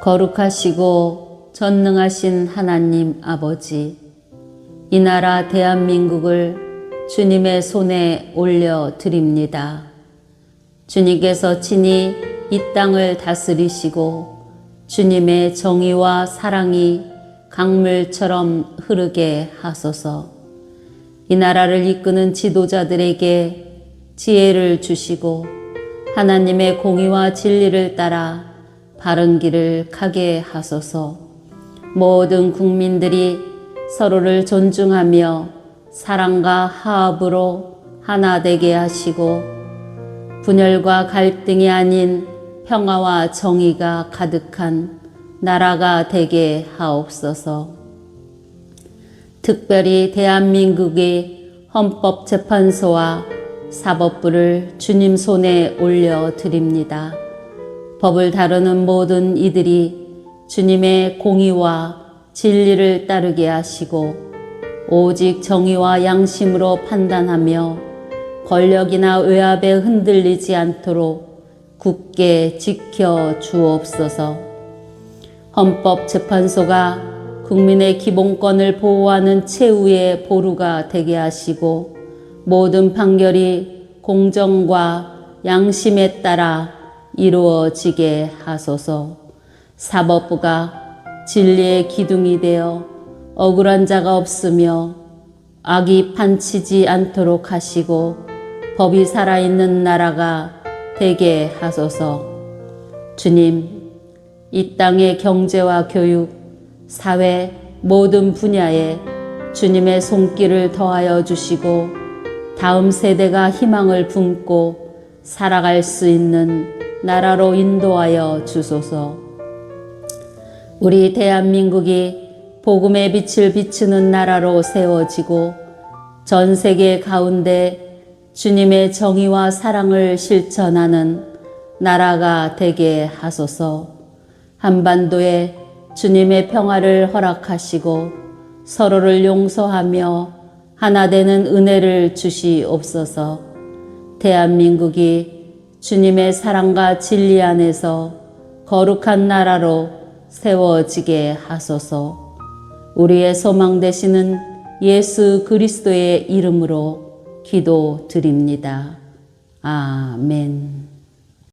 거룩하시고 전능하신 하나님 아버지, 이 나라 대한민국을 주님의 손에 올려 드립니다. 주님께서 친히 이 땅을 다스리시고 주님의 정의와 사랑이 강물처럼 흐르게 하소서. 이 나라를 이끄는 지도자들에게 지혜를 주시고 하나님의 공의와 진리를 따라 바른 길을 가게 하소서. 모든 국민들이 서로를 존중하며 사랑과 화합으로 하나 되게 하시고 분열과 갈등이 아닌 평화와 정의가 가득한 나라가 되게 하옵소서. 특별히 대한민국의 헌법재판소와 사법부를 주님 손에 올려 드립니다. 법을 다루는 모든 이들이 주님의 공의와 진리를 따르게 하시고 오직 정의와 양심으로 판단하며 권력이나 외압에 흔들리지 않도록 굳게 지켜 주옵소서. 헌법재판소가 국민의 기본권을 보호하는 최후의 보루가 되게 하시고 모든 판결이 공정과 양심에 따라 이루어지게 하소서. 사법부가 진리의 기둥이 되어 억울한 자가 없으며 악이 판치지 않도록 하시고 법이 살아있는 나라가 되게 하소서. 주님, 이 땅의 경제와 교육, 사회 모든 분야에 주님의 손길을 더하여 주시고 다음 세대가 희망을 품고 살아갈 수 있는 나라로 인도하여 주소서. 우리 대한민국이 복음의 빛을 비추는 나라로 세워지고 전 세계 가운데 주님의 정의와 사랑을 실천하는 나라가 되게 하소서. 한반도에 주님의 평화를 허락하시고 서로를 용서하며 하나 되는 은혜를 주시옵소서. 대한민국이 주님의 사랑과 진리 안에서 거룩한 나라로 세워지게 하소서. 우리의 소망 되시는 예수 그리스도의 이름으로 기도드립니다. 아멘.